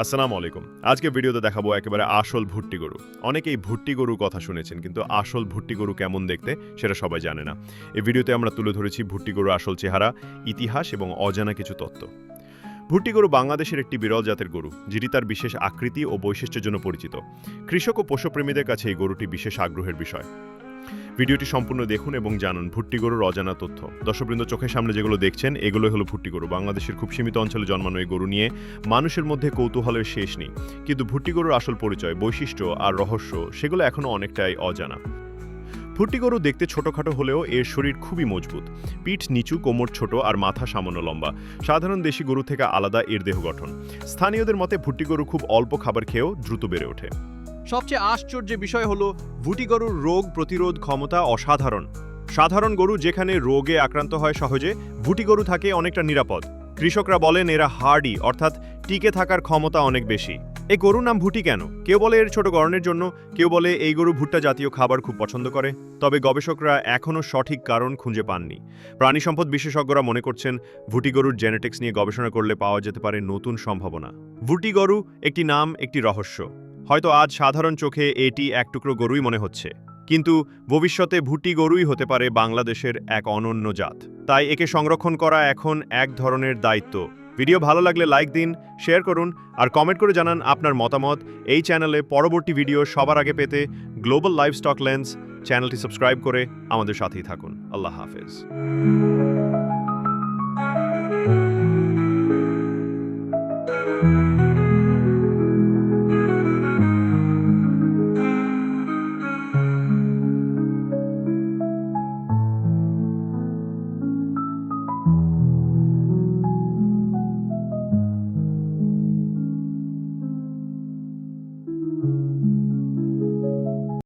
আসসালামু আলাইকুম। আজকে ভিডিওতে দেখাবো একেবারে আসল ভুট্টি গরু। অনেকেই ভুট্টি গরু কথা শুনেছেন, কিন্তু আসল ভুট্টি গরু কেমন দেখতে সেটা সবাই জানে না। এই ভিডিওতে আমরা তুলে ধরেছি ভুট্টি গরু আসল চেহারা, ইতিহাস এবং অজানা কিছু তত্ত্ব ভুট্টি গরু বাংলাদেশের একটি বিরল জাতের গরু যেটি তার বিশেষ আকৃতি ও বৈশিষ্ট্যের জন্য পরিচিত। কৃষক ও পশুপ্রেমীদের কাছে এই গরুটি বিশেষ আগ্রহের বিষয়। ভিডিওটি সম্পূর্ণ দেখুন এবং জানুন ভুট্টি গরুর অজানা তথ্য। দর্শকবৃন্দ চোখের সামনে যেগুলো দেখছেন এগুলো হলো ভুট্টি গরু। বাংলাদেশের খুব সীমিত অঞ্চলে জন্মানো এই গরু নিয়ে মানুষের মধ্যে কৌতূহলের শেষ নেই। কিন্তু ভুট্টি গরুর আসল পরিচয়, বৈশিষ্ট্য আর রহস্য, সেগুলো এখনও অনেকটাই অজানা। ভুট্টি গরু দেখতে ছোটখাটো হলেও এর শরীর খুবই মজবুত। পিঠ নিচু, কোমর ছোট আর মাথা সামান্য লম্বা। সাধারণ দেশি গরু থেকে আলাদা এর দেহ গঠন। স্থানীয়দের মতে ভুট্টি গরু খুব অল্প খাবার খেয়েও দ্রুত বেড়ে ওঠে। সবচেয়ে আশ্চর্যের বিষয় হলো ভুটি গরুর রোগ প্রতিরোধ ক্ষমতা অসাধারণ। সাধারণ গরু যেখানে রোগে আক্রান্ত হয় সহজে, ভুটি গরু থাকে অনেকটা নিরাপদ। কৃষকরা বলেন এরা হার্ডি, অর্থাৎ টিকে থাকার ক্ষমতা অনেক বেশি। এই গরুর নাম ভুটি কেন? কেউ বলে এর ছোট গরনের জন্য, কেউ বলে এই গরু ভুট্টা জাতীয় খাবার খুব পছন্দ করে। তবে গবেষকরা এখনও সঠিক কারণ খুঁজে পাননি। প্রাণী সম্পদ বিশেষজ্ঞরা মনে করছেন, ভুটি গরুর জেনেটিক্স নিয়ে গবেষণা করলে পাওয়া যেতে পারে নতুন সম্ভাবনা। ভুটি গরু একটি নাম, একটি রহস্য। হয়তো আজ সাধারণ চোখে এটি এক টুকরো গরুই মনে হচ্ছে। কিন্তু ভবিষ্যতে ভুটি গরুই হতে পারে বাংলাদেশের এক অনন্য জাত। তাই একে সংরক্ষণ করা এখন এক ধরনের দায়িত্ব। ভিডিও ভালো লাগলে লাইক দিন, শেয়ার করুন, আর কমেন্ট করে জানান আপনার মতামত। এই চ্যানেলে পরবর্তী ভিডিও সবার আগে পেতে গ্লোবাল লাইফ স্টক লেন্স চ্যানেলটি সাবস্ক্রাইব করে আমাদের সাথেই থাকুন। আল্লাহ হাফেজ।